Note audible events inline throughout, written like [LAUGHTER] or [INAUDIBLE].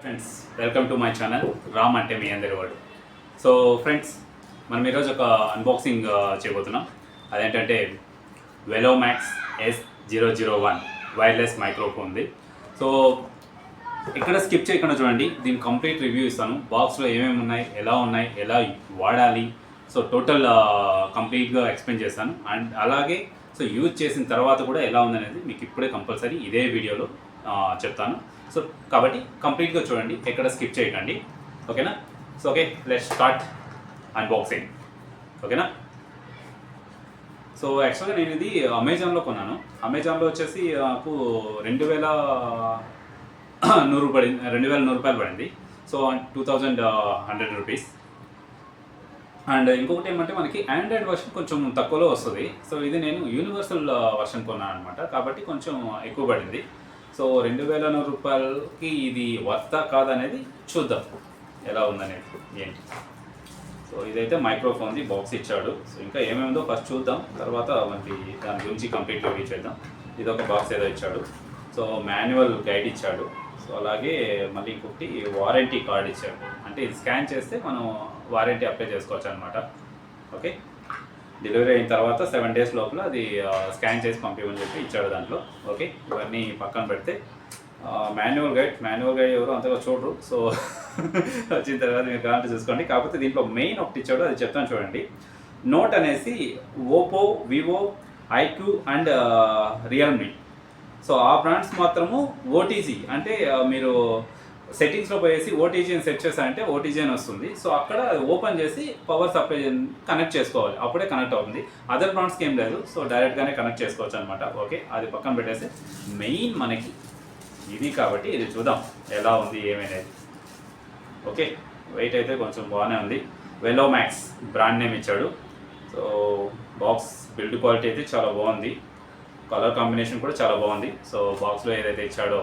Friends welcome to my channel Ram అంటే మీ అందరి వాడు. సో ఫ్రెండ్స్ మనం ఈరోజు ఒక అన్బాక్సింగ్ uh, చేయబోతున్నాం. అదేంటంటే Velomax S zero zero one wireless మైక్రోఫోన్ది so ఇక్కడ స్కిప్ చేయకుండా చూడండి. దీని కంప్లీట్ రివ్యూ ఇస్తాను. బాక్స్లో ఏమేమి ఉన్నాయి ఎలా ఉన్నాయి ఎలా వాడాలి. సో టోటల్ కంప్లీట్గా ఎక్స్ప్లెయిన్ చేస్తాను. అండ్ అలాగే సో యూజ్ చేసిన తర్వాత కూడా ఎలా ఉందనేది మీకు ఇప్పుడే కంపల్సరీ ఇదే వీడియోలో uh, చెప్తాను. సో కాబట్టి కంప్లీట్గా చూడండి ఎక్కడ స్కిప్ చేయకండి. ఓకేనా? So okay let start unboxing ఓకేనా? సో యాక్చువల్గా నేను ఇది అమెజాన్లో కొన్నాను. అమెజాన్లో వచ్చేసి నాకు రెండు వేల నూరు పడింది రెండు వేల నూరు రూపాయలు పడింది. So two thousand hundred rupees. And ఇంకొకటి ఏమంటే మనకి ఆండ్రాయిడ్ వర్షన్ కొంచెం తక్కువలో వస్తుంది. సో ఇది నేను యూనివర్సల్ వర్షన్ కొన్నాను అనమాట కాబట్టి కొంచెం ఎక్కువ పడింది. సో రెండు వేల నూరు రూపాయలకి ఇది వర్తా కాదనేది చూద్దాం. ఎలా ఉందనేది ఏంటి? సో ఇదైతే మైక్రోఫోన్ది బాక్స్ ఇచ్చాడు. సో ఇంకా ఏమేమిందో ఫస్ట్ చూద్దాం. తర్వాత మనకి దాని గురించి కంప్లీట్ రివ్యూ చేద్దాం. ఇది ఒక బాక్స్ ఏదో ఇచ్చాడు. సో మాన్యువల్ గైడ్ ఇచ్చాడు. సో అలాగే మళ్ళీ ఇంకొకటి వారంటీ కార్డ్ ఇచ్చాడు. అంటే ఇది స్కాన్ చేస్తే మనం వారంటీ అప్లై చేసుకోవచ్చు అనమాట ఓకే? డెలివరీ అయిన తర్వాత సెవెన్ డేస్ లోపల అది స్కాన్ చేసి పంపించమని చెప్పి ఇచ్చాడు దాంట్లో. ఓకే? ఇవన్నీ పక్కన పెడితే మాన్యువల్ గైడ్ మాన్యువల్ గైడ్ ఎవరు అంతగా చూడరు. సో [LAUGHS] వచ్చిన తర్వాత మీరు కావాలంటే చూసుకోండి. కాకపోతే దీంట్లో మెయిన్ ఒకటి ఇచ్చాడు అది చెప్తాను చూడండి. నోట్ అనేసి Oppo Vivo iQOO and Realme. So ఆ బ్రాండ్స్ మాత్రము ఓటీసీ. అంటే మీరు సెట్టింగ్స్లో పోయేసి ఓటీజీ అని సెట్ చేశారంటే ఓటీజీ అని వస్తుంది. సో అక్కడ ఓపెన్ చేసి పవర్ సప్లై కనెక్ట్ చేసుకోవాలి. అప్పుడే కనెక్ట్ అవుతుంది. అదర్ బ్రాండ్స్కి ఏం లేదు. సో డైరెక్ట్గానే కనెక్ట్ చేసుకోవచ్చు అనమాట ఓకే అది పక్కన పెట్టేసి మెయిన్ మనకి ఇది కాబట్టి ఇది చూద్దాం. ఎలా ఉంది ఏమనేది ఓకే వెయిట్ అయితే కొంచెం బాగానే ఉంది. వెలో మ్యాక్స్ బ్రాండ్ నేమ్ ఇచ్చాడు. సో బాక్స్ బిల్డ్ క్వాలిటీ అయితే చాలా బాగుంది. కలర్ కాంబినేషన్ కూడా చాలా బాగుంది. సో బాక్స్లో ఏదైతే ఇచ్చాడో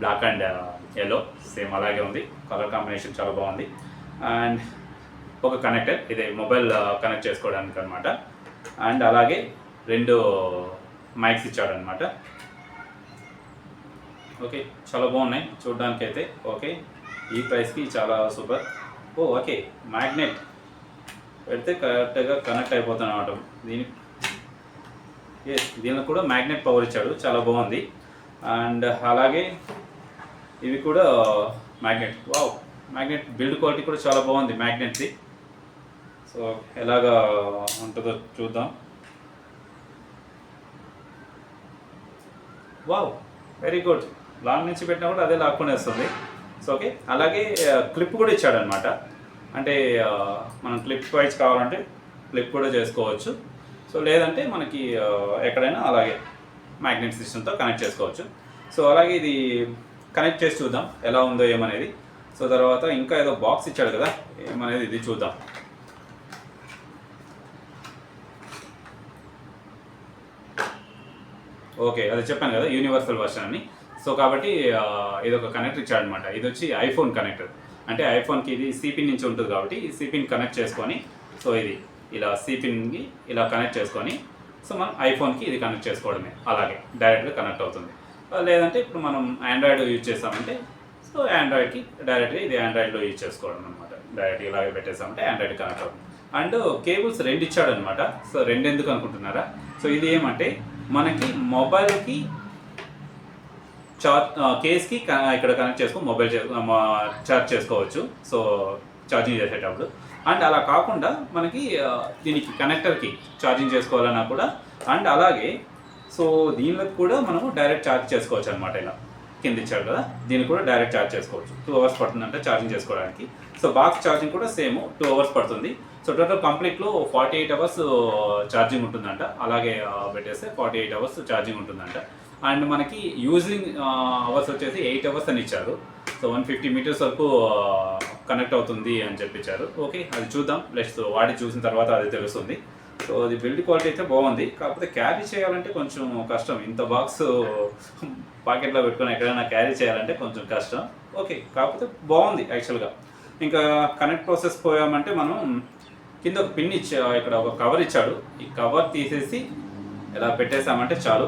బ్లాక్ అండ్ ఎల్లో సేమ్ అలాగే ఉంది. కలర్ కాంబినేషన్ చాలా బాగుంది. అండ్ ఒక కనెక్టర్ ఇది మొబైల్ కనెక్ట్ uh, చేసుకోవడానికి అనమాట అండ్ అలాగే రెండు మైక్స్ ఇచ్చాడనమాట ఓకే చాలా బాగున్నాయి. చూడడానికి అయితే ఓకే ఈ ప్రైస్కి చాలా సూపర్ ఓ ఓకే మ్యాగ్నెట్ పెడితే కరెక్ట్గా కనెక్ట్ అయిపోతాను అనమాట దీని దీనికి కూడా మ్యాగ్నెట్ పవర్ ఇచ్చాడు. చాలా బాగుంది. అండ్ అలాగే ఇవి కూడా magnet. Wow magnet build quality కూడా చాలా బాగుంది మ్యాగ్నెట్ది. సో ఎలాగా ఉంటుందో చూద్దాం. Wow very good. లాంగ్ నుంచి పెట్టినా కూడా అదే లాక్కునే వస్తుంది. సో ఓకే అలాగే క్లిప్ కూడా ఇచ్చాడనమాట. అంటే మనం క్లిప్ వైజ్ కావాలంటే క్లిప్ కూడా చేసుకోవచ్చు. సో లేదంటే మనకి ఎక్కడైనా అలాగే మ్యాగ్నెట్ సిస్టమ్తో కనెక్ట్ చేసుకోవచ్చు. సో అలాగే ఇది కనెక్ట్ చేసి చూద్దాం ఎలా ఉందో ఏమనేది. సో తర్వాత ఇంకా ఏదో బాక్స్ ఇచ్చాడు కదా ఏమనేది ఇది చూద్దాం. ఓకే అది చెప్పాను కదా యూనివర్సల్ వర్షన్ అని. సో కాబట్టి ఇది ఒక కనెక్టర్ ఇచ్చాడనమాట. ఇది వచ్చి ఐఫోన్ కనెక్టర్ అంటే ఐఫోన్కి ఇది సిపిన్ నుంచి ఉంటుంది కాబట్టి ఈ సిపిన్ కనెక్ట్ చేసుకొని సో ఇది ఇలా సిపిన్కి ఇలా కనెక్ట్ చేసుకొని సో మనం ఐఫోన్కి ఇది కనెక్ట్ చేసుకోవడమే. అలాగే డైరెక్ట్గా కనెక్ట్ అవుతుంది. లేదంటే ఇప్పుడు మనం ఆండ్రాయిడ్ యూజ్ చేస్తామంటే సో ఆండ్రాయిడ్కి డైరెక్ట్గా ఇది ఆండ్రాయిడ్లో యూజ్ చేసుకోవడం అనమాట డైరెక్ట్ ఇలాగే పెట్టేసామంటే ఆండ్రాయిడ్ కనెక్ట్ అవుతుంది. అండ్ కేబుల్స్ రెండు ఇచ్చాడనమాట సో రెండు ఎందుకు అనుకుంటున్నారా? సో ఇది ఏమంటే మనకి మొబైల్కి చార్జ్ కేస్కి ఇక్కడ కనెక్ట్ చేసుకో మొబైల్ చార్జ్ చేసుకోవచ్చు. సో ఛార్జింగ్ చేసేటప్పుడు. అండ్ అలా కాకుండా మనకి దీనికి కనెక్టర్కి ఛార్జింగ్ చేసుకోవాలన్నా కూడా అండ్ అలాగే సో దీనిలోకి కూడా మనము డైరెక్ట్ ఛార్జ్ చేసుకోవచ్చు అనమాట ఇలా. కింద ఇచ్చాడు కదా దీనికి కూడా డైరెక్ట్ ఛార్జ్ చేసుకోవచ్చు. టూ అవర్స్ పడుతుందంటే ఛార్జింగ్ చేసుకోవడానికి. సో బాక్స్ ఛార్జింగ్ కూడా సేమ్ టూ అవర్స్ పడుతుంది. సో టోటల్ కంప్లీట్లో ఫార్టీ ఎయిట్ అవర్స్ ఛార్జింగ్ ఉంటుందంట. అలాగే uh, పెట్టేస్తే ఫార్టీ ఎయిట్ అవర్స్ ఛార్జింగ్ ఉంటుందంట. అండ్ మనకి యూజింగ్ అవర్స్ uh, వచ్చేసి ఎయిట్ అవర్స్ అని ఇచ్చారు. సో వన్ ఫిఫ్టీ మీటర్స్ వరకు uh, కనెక్ట్ అవుతుంది అని చెప్పించారు ఓకే అది చూద్దాం. ప్లస్ వాడి చూసిన తర్వాత అది తెలుస్తుంది. సో అది బిల్డ్ క్వాలిటీ అయితే బాగుంది. కాకపోతే క్యారీ చేయాలంటే కొంచెం కష్టం. ఇంత బాక్స్ పాకెట్లో పెట్టుకొని ఎక్కడైనా క్యారీ చేయాలంటే కొంచెం కష్టం. ఓకే కాకపోతే బాగుంది యాక్చువల్గా ఇంకా కనెక్ట్ ప్రాసెస్ పోయామంటే మనం కింద ఒక పిన్ ఇచ్చా ఇక్కడ ఒక కవర్ ఇచ్చాడు. ఈ కవర్ తీసేసి ఇలా పెట్టేసామంటే చాలు.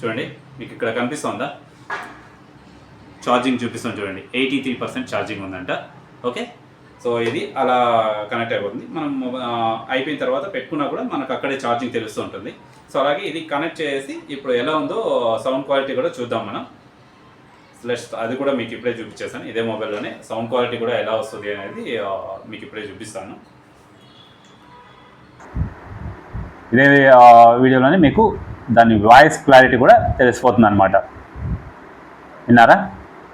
చూడండి మీకు ఇక్కడ కనిపిస్తుందా? ఛార్జింగ్ చూపిస్తాం చూడండి. ఎయిటీ త్రీ పర్సెంట్ ఛార్జింగ్ ఉందంట. ఓకే సో ఇది అలా కనెక్ట్ అయిపోతుంది. మనం అయిపోయిన తర్వాత పెట్టుకున్నా కూడా మనకు అక్కడే ఛార్జింగ్ తెలుస్తూ ఉంటుంది. సో అలాగే ఇది కనెక్ట్ చేసి ఇప్పుడు ఎలా ఉందో సౌండ్ క్వాలిటీ కూడా చూద్దాం మనం. ప్లస్ అది కూడా మీకు ఇప్పుడే చూపించేసాను ఇదే మొబైల్లోనే సౌండ్ క్వాలిటీ కూడా ఎలా వస్తుంది అనేది మీకు ఇప్పుడే చూపిస్తాను. ఇదే వీడియోలోనే మీకు దాని వాయిస్ క్లారిటీ కూడా తెలిసిపోతుంది అనమాట విన్నారా?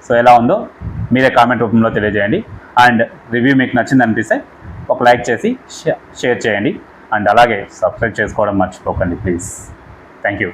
సో ఎలా ఉందో మీరే కామెంట్ రూపంలో తెలియజేయండి. అండ్ రివ్యూ మీకు నచ్చింది అనిపిస్తే ఒక లైక్ చేసి షేర్ చేయండి. అండ్ అలాగే సబ్స్క్రైబ్ చేసుకోవడం మర్చిపోకండి ప్లీజ్. Thank you